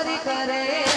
હરી કરે